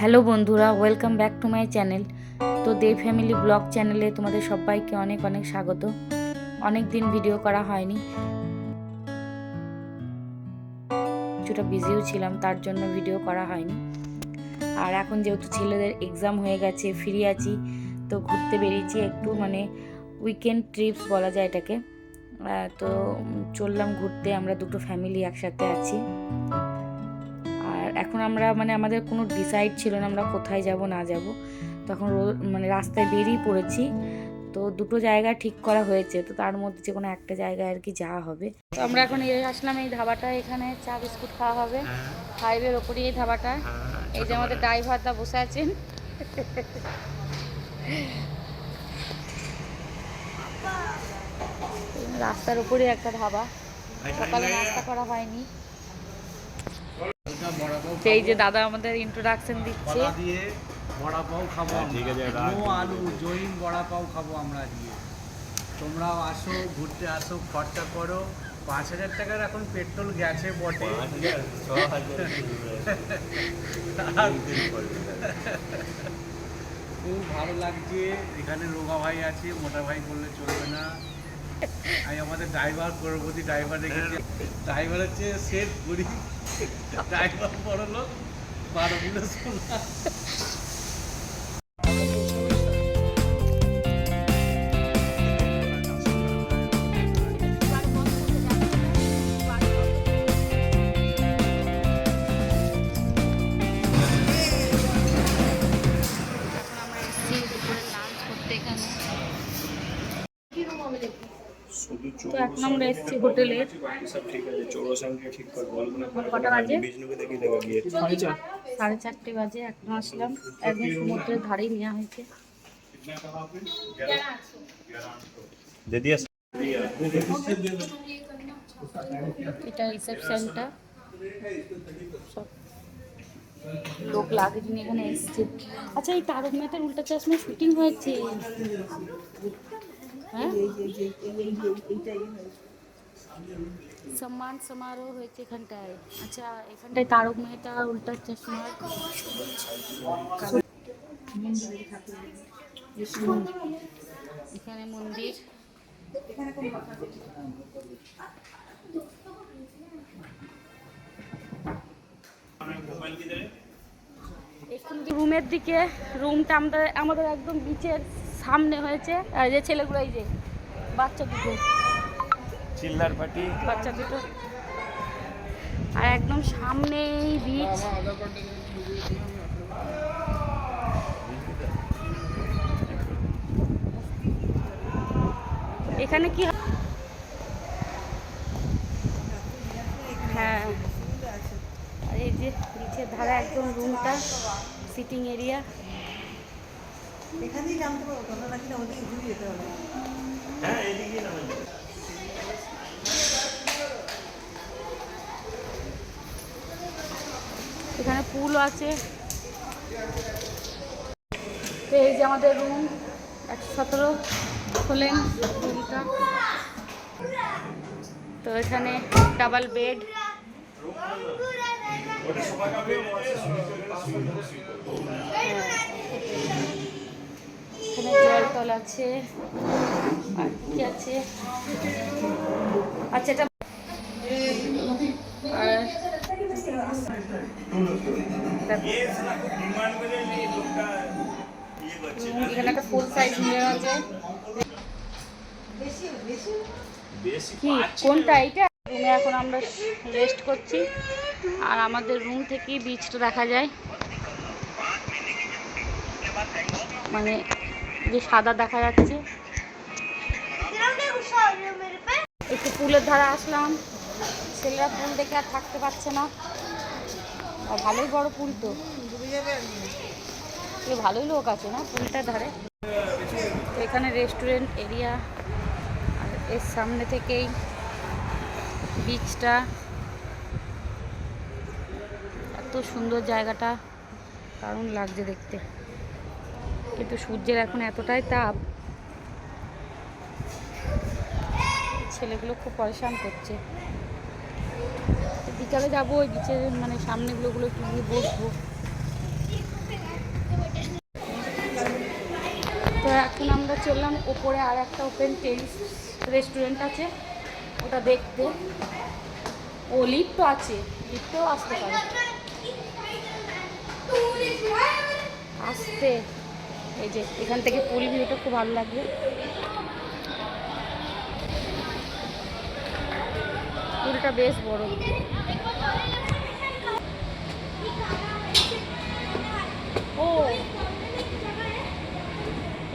Hello বন্ধুরা welcome back to my channel তো দে family blog চ্যানেলে তোমাদের সবাইকে অনেক অনেক স্বাগত। অনেক দিন ভিডিও করা হয়নি। কিছুটা বিজিও ছিলাম, তার জন্য ভিডিও করা হয়নি। আর এখন যেহেতু ছেলেদের এক্সাম হয়ে গেছে ফ্রি আছি, তো ঘুরতে বেরিয়েছি একটু মানে উইকেন্ড ট্রিপস বলা যায় এটাকে। তো চললাম ঘুরতে, আমরা দুটো ফ্যামিলি একসাথে আছি। এখন আমরা মানে আমাদের কোনো ডিসাইড ছিল না আমরা কোথায় যাব না যাব তখন মানে রাস্তায় বেরিয়ে পড়েছি। তো দুটো জায়গা ঠিক করা হয়েছে তো তার মধ্যে যে কোনো একটা জায়গায় আর কি যাওয়া হবে। তো আমরা এখন এই আসলাম এই ধাবাটা এখানে চা বিস্কুট খাওয়া হবে। হাইওয়ের ওপরেই এই ধাবাটা। এই যে আমাদের ড্রাইভারদা বসে আছেন। রাস্তার উপরে একটা ধাবা। সকালে নাস্তা করা হয়নি। এই যে দাদা আমাদের ইন্ট্রোডাকশন দিচ্ছে। দিয়ে বড়া পাও খাব ঠিক আছে, আমরা। নো আলু জৈন বড়া পাও খাব আমরা দিয়ে। তোমরাও আসো ঘুরতে আসো খরচা করো। পাঁচ হাজার টাকার এখন পেট্রোল গেছে বটে। খুব ভালো লাগছে। এখানে রোগা ভাই আছে মোটা ভাই বললে চলবে না। আমি আমাদের ড্রাইভার করবতী ড্রাইভার রেখেছি ড্রাইভার হচ্ছে সেট করি ড্রাইভার বড় লোক বারো কিলো হোটেলে। এখন কটা বাজে? সাড়ে চারটে বাজে এখন আসলাম। একদম সমুদ্রের ধারেই নেওয়া হয়েছে। দিদি এটা রিসেপশনটা। সব লোক লাগেজ নিয়ে এখানে এসছে। আচ্ছা এই তারক মেহতার উল্টা চশমা শুটিং হয়েছে? হ্যাঁ? সম্মান সমারোহ হয়েছে এখানটায় আচ্ছা এখানটায় তারক মেহতা উল্টা চশমা এখানে মন্দির এখন রুমের দিকে, রুমটা আমাদের আমাদের একদম বিচের সামনে হয়েছে। আর যে ছেলেগুলো এই যে বাচ্চা দুটো চিল্লার পার্টি বাচ্চা দুটো। আর একদম সামনেই বিচ এখানে কি হয়? হ্যাঁ। আর এই যে নিচের ধারে একদম রুমটা সিটিং এরিয়া এখানেই নামতে পারব তোমরা নাকি না ওদিকে ঘুরে যেতে হবে। হ্যাঁ এদিকে না এখানে পুল আছে। এই যে আমাদের রুম একশো সতেরো খোলেন তো এখানে ডাবল বেড এখানে জল টল আছে। আচ্ছা আর এখানে একটা ফুল সাইজ মিরর আছে। কি? এখন আমরা রেস্ট করছি। আর আমাদের রুম থেকে বিচটা দেখা যায়। মানে যে সাদা দেখা যাচ্ছে। একটু পুলের ধারে আসলাম। ছেলেরা পুল দেখে আর থাকতে পারছে না। আর ভালোই বড় পুল তো। এ ভালোই লোক আছে না পুলটার ধারে। এখানে রেস্টুরেন্ট এরিয়া আর এর সামনে থেকেই বিচটা এত সুন্দর জায়গাটা, দারুণ লাগছে দেখতে। কিন্তু সূর্যের এখন এতটাই তাপ, ছেলেগুলো খুব পরেশান করছে। বিকালে যাব, ওই বিচের মানে সামনেগুলোগুলো একটু নিয়ে বসবো। তো এখন আমরা চললাম ওপরে আর একটা ওপেন টেরিস রেস্টুরেন্ট আছে, ওটা দেখতে। ও লিফ্টও আছে লিফটেও আসতে পারে। আসতে। এই যে, এখান থেকে পুরী ভিউটা খুব ভালো লাগবে। পুলটা বেশ বড়। ও,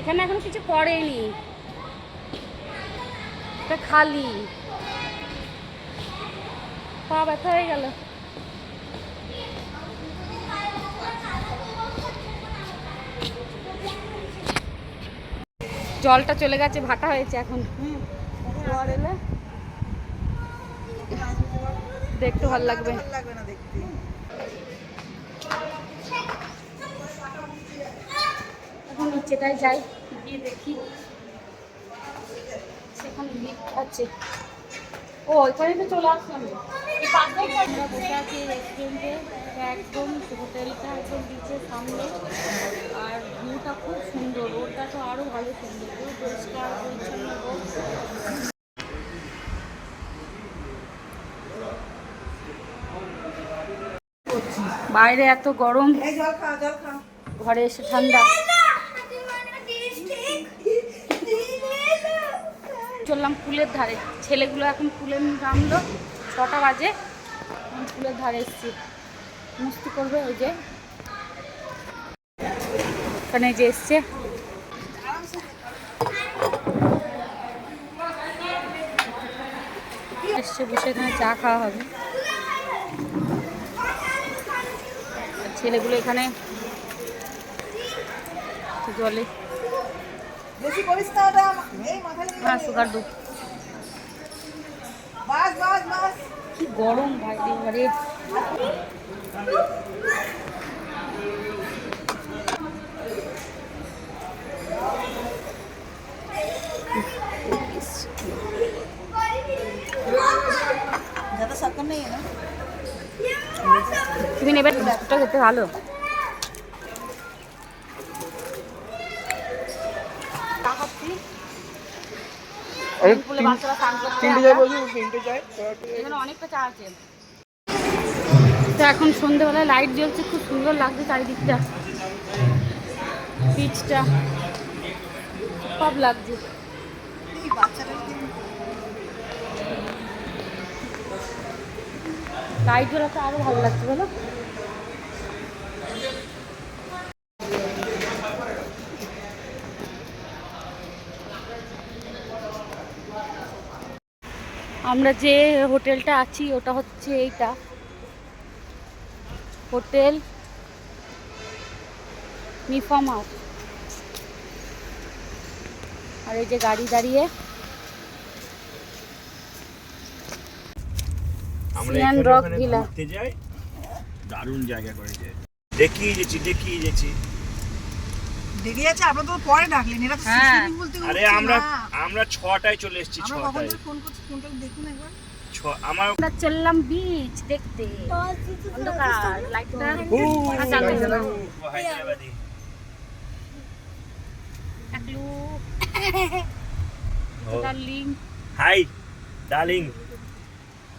এখানে এখন কিছু করেনি। এটা খালি। পা ব্যথা হয়ে গেল। জলটা চলে গেছে, ভাটা হয়েছে এখন। জল এলে। দেখতে ভালো লাগবে। ভালো লাগবে না দেখতে এখন নিচেটায় যাই গিয়ে দেখি। সেখানে লিফট আছে। ও এখানে তো চলে আসলাম। এই পাশেই আমরা বসে আছি রেস্টুরেন্টে একদম হোটেলটা একদম বিচের সামনে। আর ভিউটা খুব সুন্দর। রোডটা তো আরও ভালো সুন্দর। পুরো পরিষ্কার পরিচ্ছন্ন। বাইরে এত গরম। ঘরে এসে ঠান্ডা। চললাম পুলের ধারে। ছেলেগুলো এখন পুলে নামলো। ছটা বাজে। পুলের ধারে এসছি। মস্তি করবে ওই যে। ওখানে যে এসছে। এসছে বসে এখানে চা খাওয়া হবে। ছেলেগুলো এখানে জলে বেশি করিস না ওটা এই মাথা লেগে হ্যাঁ যাবে। সুগার দুধ বাস বাস বাস কি গরম ভাই এবারে ज्यादा शक्कर नहीं है ना তুমি নেবে বিস্কুটটা খেতে ভালো। বাচ্চারা তো এখন সন্ধ্যেবেলায় লাইট জ্বলছে খুব সুন্দর লাগছে চারিদিকটা। পিচটা সব লাগছে। এই লাইট জ্বলাতে আরও ভালো লাগছে, বলো। আমরা যে হোটেলটা আছি, ওটা হচ্ছে এইটা। হোটেল নিফাম হাউস আর এই যে গাড়ি দাঁড়িয়ে সিয়ান রক ভিলা। ঘুরতে যাই দারুণ জায়গা করেছে দেখিয়ে গেছি দেখিয়ে গেছি দেরি আছে আমরা তো পরে ডাকলেন এরা তো হ্যাঁ। সুইমিং পুল আরে আমরা আমরা ছটায় চলে এসেছি আমরা কখন ফোন করছি ফোনটা দেখুন একবার। আমার আমরা চললাম বিচ দেখতে। অন্ধকার লাইটটা Hyderabadi একলু darling hi darling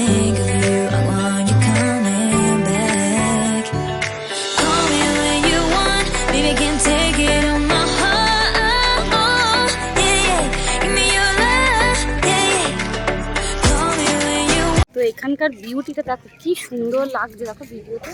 think of you. I want you coming back. Call me when you want. Baby, can take it on my heart. Yeah, yeah. Give me your love. Yeah, yeah. Call me when you তো এখানকার বিউটিটা দেখো কি সুন্দর লাগছে দেখো ভিডিওতে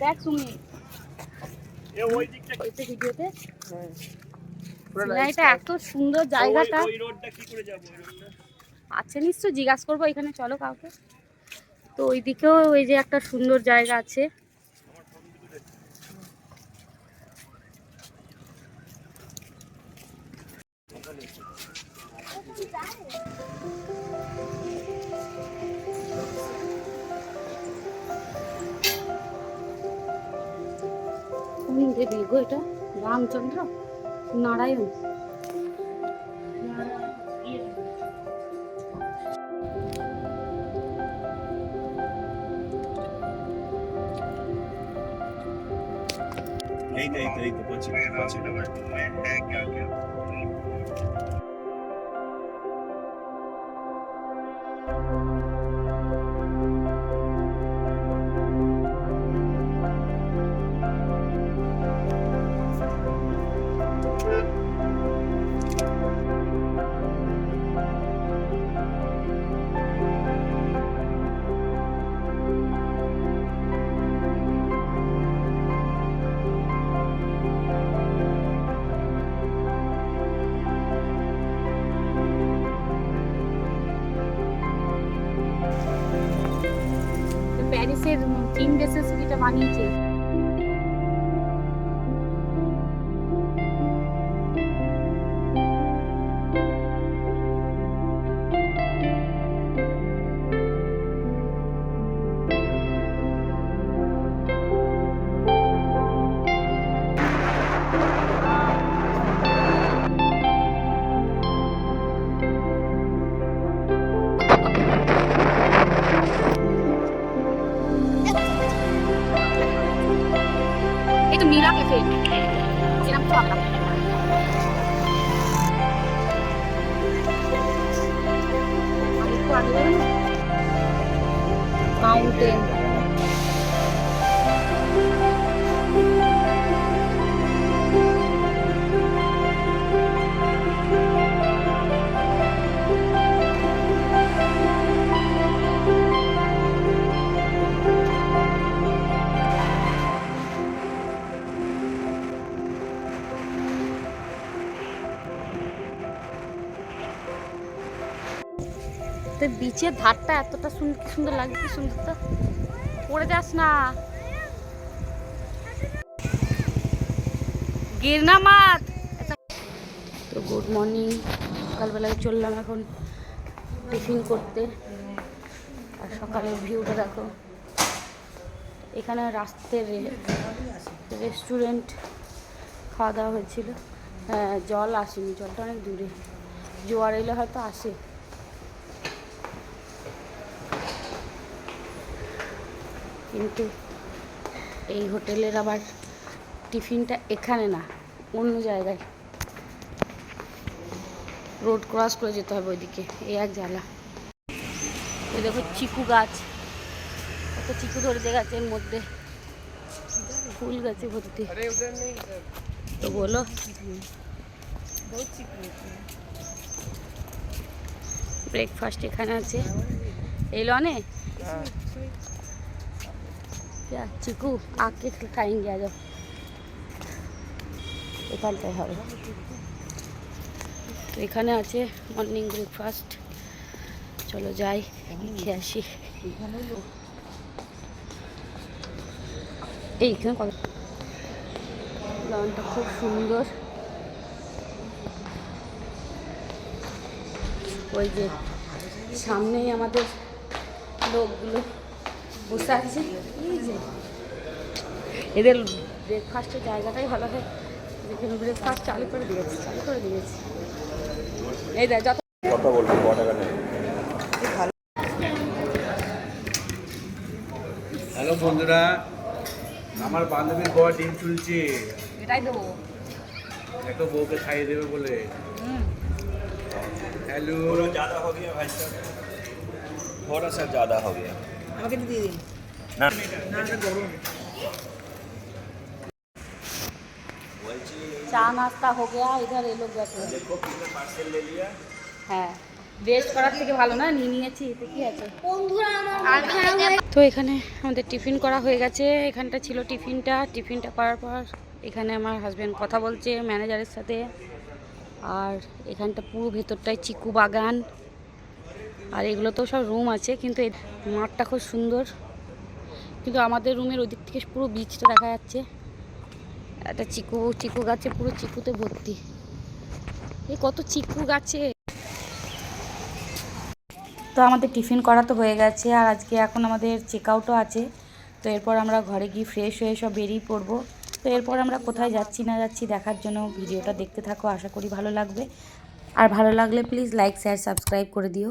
দেখ তুমি ভিডিওতে এত সুন্দর জায়গাটা আছে নিশ্চয় জিজ্ঞাসা করব এখানে, চলো কাউকে। তো ওইদিকেও ওই যে একটা সুন্দর জায়গা আছে। দেবী গো এটা, রামচন্দ্র নারায়ণ। প্যারিসের বেসিস বেসে সিটিটা বানিয়েছে। তো বিচের ধারটা এতটা সুন্দর কি সুন্দর লাগে, কি সুন্দর তো। পড়ে যাস না। গিরনা মাত তো গুড মর্নিং সকালবেলায় চললাম এখন টিফিন করতে। আর সকালের ভিউটা দেখো। এখানে রাস্তার রেস্টুরেন্ট খাওয়া দাওয়া হয়েছিল। হ্যাঁ জল আসেনি, জলটা অনেক দূরে। জোয়ার এলে হয়তো আসে। কিন্তু এই হোটেলের আবার টিফিনটা এখানে না অন্য জায়গায়। রোড ক্রস করে যেতে হবে ওইদিকে এই এক জ্বালা ওই দেখো চিকু গাছ কত চিকু ধরেছে গাছের মধ্যে। ফুল গাছে ভর্তি। তো। বলো। ব্রেকফাস্ট এখানে আছে। এই লনে क्या चिकू आके खाएंगे आ जाओ এখানটায় হবে তো এখানে আছে মর্নিং ব্রেকফাস্ট চলো যাই খেয়ে আসি এইখানে কত লনটা খুব সুন্দর ওই যে সামনেই আমাদের লোকগুলো বসে আছে এই যে এদের ব্রেকফাস্টের জায়গাটাই ভালো হয় যেখানে ব্রেকফাস্ট চালু করে দিয়েছে চালু করে দিয়েছে এই দেখ যত কথা বলবো ক টাকা নেই হ্যালো বন্ধুরা আমার বান্ধবীর বর ডিম চুলছে এটাই দেবো একটা বউকে খাইয়ে দেবে বলে হ্যালো थोड़ा ज़्यादा हो गया भाई साहब थोड़ा सा ज़्यादा हो गया আমাকে একটু দিয়ে দিন ना না এটা গরম चा नाश्ता हो गया इधर ये लोग बैठे हैं देखो कितने पार्सल ले लिया হ্যাঁ রেস্ট করার থেকে ভালো না নিয়ে নিয়েছি এতে কি আছে তো এখানে আমাদের টিফিন করা হয়ে গেছে এখানটা ছিল টিফিনটা টিফিনটা করার পর এখানে আমার হাজব্যান্ড কথা বলছে ম্যানেজারের সাথে আর এখানটা পুরো ভেতরটায় চিকু বাগান আর এগুলো তো সব রুম আছে কিন্তু এই মাঠটা খুব সুন্দর কিন্তু আমাদের রুমের ওদিক থেকে পুরো বীজটা দেখা যাচ্ছে। একটা চিকু চিকু গাছে পুরো চিকুতে ভর্তি। এই কত চিকু গাছে। তো আমাদের টিফিন করা তো হয়ে গেছে, আর আজকে এখন আমাদের চেক আউটও আছে। তো এরপর আমরা ঘরে গিয়ে ফ্রেশ হয়ে সব বেরিয়ে পড়ব। তো এরপর আমরা কোথায় যাচ্ছি না যাচ্ছি দেখার জন্য ভিডিওটা দেখতে থাকো, আশা করি ভালো লাগবে। আর ভালো লাগলে প্লিজ লাইক শেয়ার সাবস্ক্রাইব করে দিও।